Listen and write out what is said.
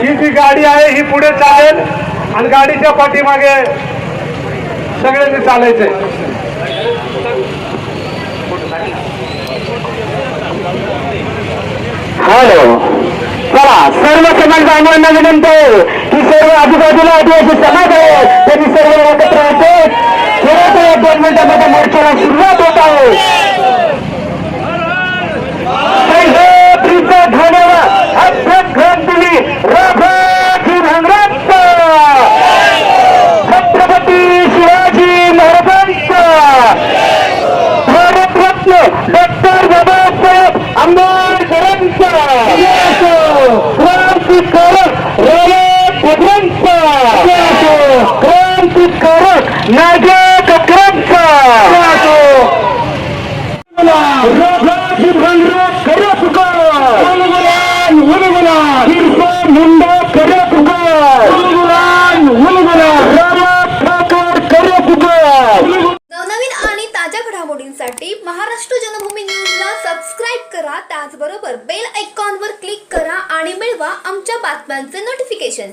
ही जी गाडी आहे ही पुढे चालेल. आणि गाडीच्या पाठीमागे सगळ्यांनी चालायचे. हॅलो. चला सर्व समाज बांधवांना विनंती की सर्व आजूबाजूला आदिवासी समाज आहे त्यांनी सर्व एकत्र येते. खरं तर एक दोन मिनिटांमध्ये मोर्चाला सुरुवात होत आहे. धन्यवाद क्रांतिकारक रयत भद्रांचा क्रांतिकारक नागेश अकरांचा राजाजी मुंडा ठाकर नवनवीन आणि ताज्या घडामोडींसाठी महाराष्ट्र जनभूमी न्यूजला सबस्क्राईब करा त्याचबरोबर बेल बातम्यांचे नोटिफिकेशन